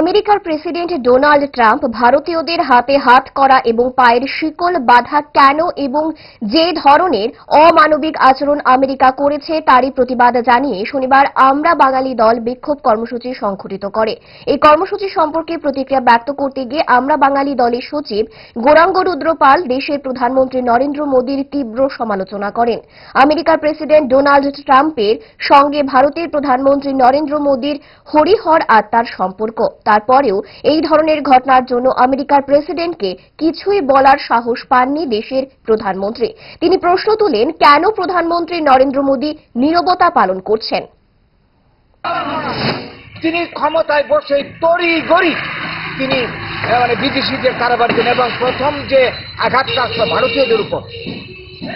আমেরিকার president Donald Trump ভারতীয়দের হাতে হাত করা এবং পায়ের শিকল বাধা কেন এবং যে ধরনের অমানবিক আচরণ আমেরিকা করেছে তারই প্রতিবাদ জানিয়ে শনিবার আমরা বাঙালি দল বিক্ষোভ কর্মসূচি সংঘটিত করে। এই কর্মসূচি সম্পর্কে প্রতিক্রিয়া ব্যক্ত করতে গিয়ে আমরা বাঙালি দলের সচিব গোরাঙ্গ রুদ্রপাল, দেশের প্রধানমন্ত্রী নরেন্দ্র মোদীর তীব্র সমালোচনা করেন। আমেরিকার প্রেসিডেন্ট ডোনাল্ড ট্রাম্পের সঙ্গে ভারতের প্রধানমন্ত্রী নরেন্দ্র মোদীর হরিহর আত্মার সম্পর্ক। তারপরেও এই ধরনের ঘটনার জন্য আমেরিকার প্রেসিডেন্টকে কিছুই বলার সাহস পাননি দেশের প্রধানমন্ত্রী। তিনি প্রশ্ন তুলেন কেন প্রধানমন্ত্রী নরেন্দ্র মোদী নীরবতা পালন করছেন? তিনি ক্ষমতায় বসে তরি গড়ি তিনি মানে বিদেশিদের কারবার করেন এবং প্রথম যে আঘাতটা আসলো ভারতীয়দের উপর।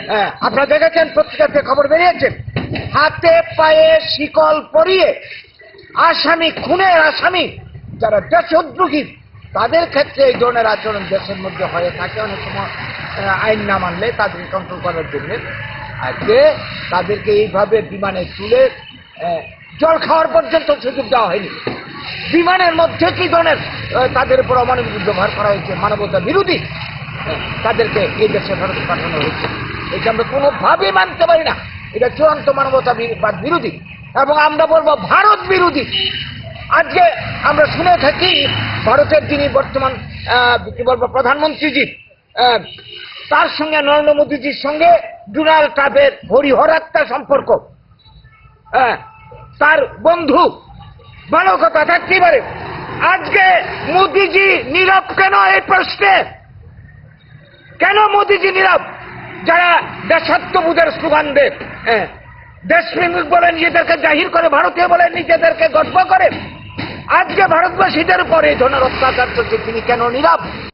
হ্যাঁ, আপনারা দেখেছেন পত্রিকাতে খবর বেরিয়েছেন হাতে পায়ে শিকল পরিয়ে আসামি খুনের আসামি যারা দেশদ্রোহী তাদের ক্ষেত্রে এই ধরনের আচরণ দেশের মধ্যে হয়ে থাকে। অনেক সময় আইন না মানলে তাদের কন্ট্রোল করার জন্য। আজকে তাদেরকে এইভাবে বিমানে তুলে জল খাওয়ার পর্যন্ত সুযোগ দেওয়া হয়নি। বিমানের মধ্যে কি ধরনের তাদের উপর অমানবিক ব্যবহার করা হয়েছে, মানবতা বিরোধী তাদেরকে এই দেশে ফেরত পাঠানো হয়েছে। এটা আমরা কোনোভাবেই মানতে পারি না। এটা চূড়ান্ত মানবতা বিরোধী। এবং আমরা বলব ভারত বিরোধী। আজকে আমরা শুনে থাকি ভারতের যিনি বর্তমান কি বলব প্রধানমন্ত্রীজি তার সঙ্গে নরেন্দ্র মোদীজির সঙ্গে ডোনাল্ড ট্রাম্পের হরিহরাত্মা সম্পর্ক। তার বন্ধু ভালো কথা থাকতেই পারে। আজকে মোদিজি নীরব কেন এই প্রশ্নে? কেন মোদিজি নীরব? যারা দেশাত্মবোধের স্লোগান দেয় হ্যাঁ, দেশপ্রেমিক বলে নিজেদেরকে জাহির করে ভারতীয় বলে নিজেদেরকে গর্ব করে। আজকে ভারতবাসীদের উপরে এই ধরনের অত্যাচার চলছে, তিনি কেন নীরব